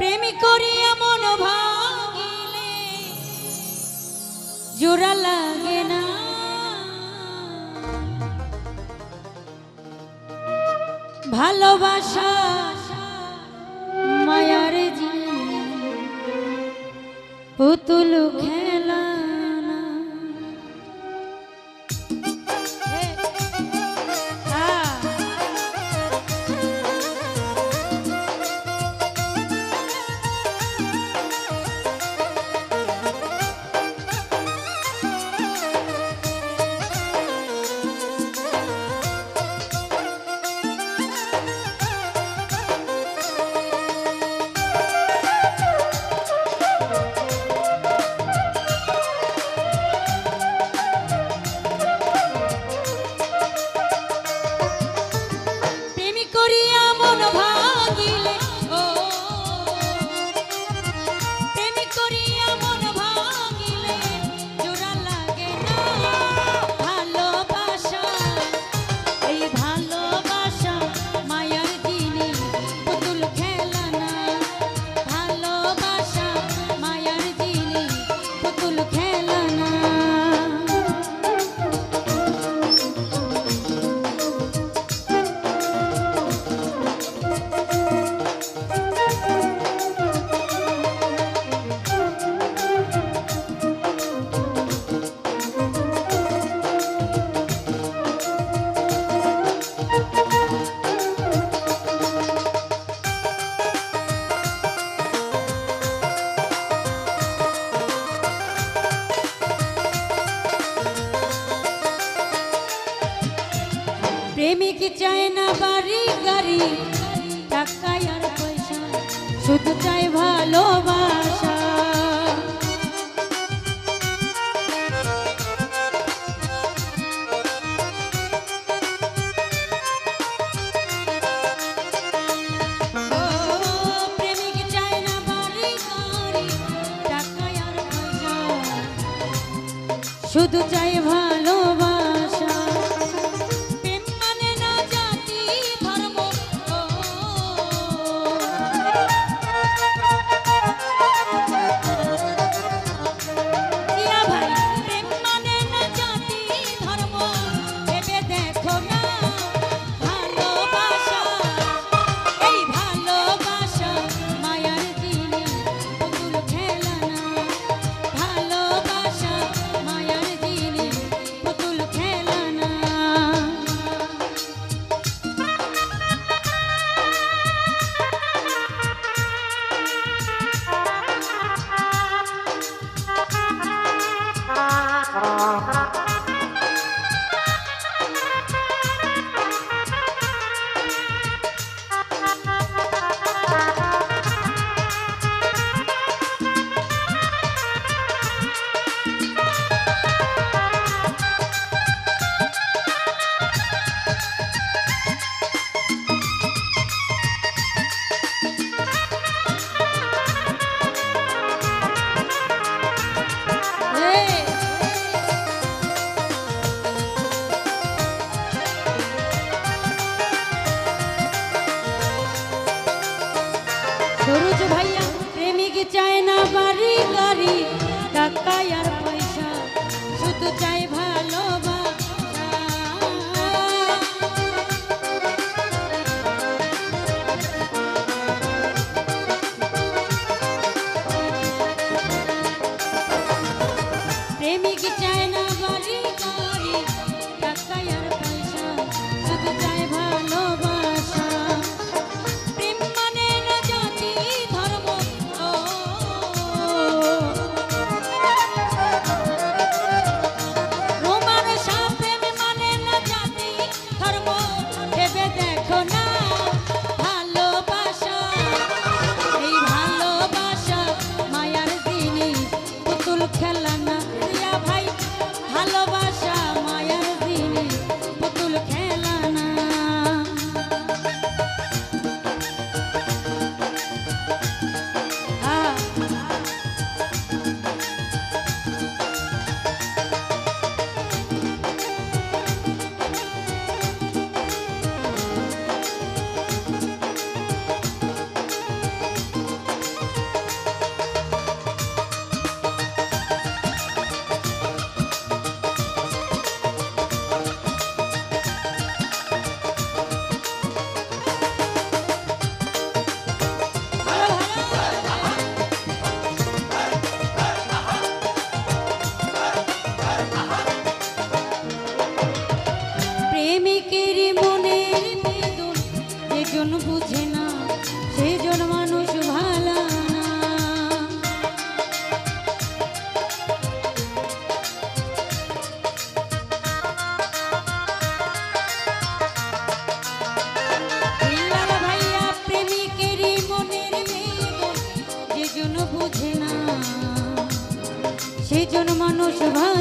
প্রেম করিয়া মন ভাঙিলে জোড়া লাগে না। ভালোবাসা মায়ার জি পুতুল খেলা প্রেমিক চায় না বাড়ি গাড়ি টাকা আর পয়সা শুধু চায় ভালোবাসা। শুধু যায় না বাড়ি করে না সেজন মানুষ ভালা না। ভাইয়া প্রেমিকেরই মনের মেয়ে যেজন বুঝে না সেজন মানুষ ভালা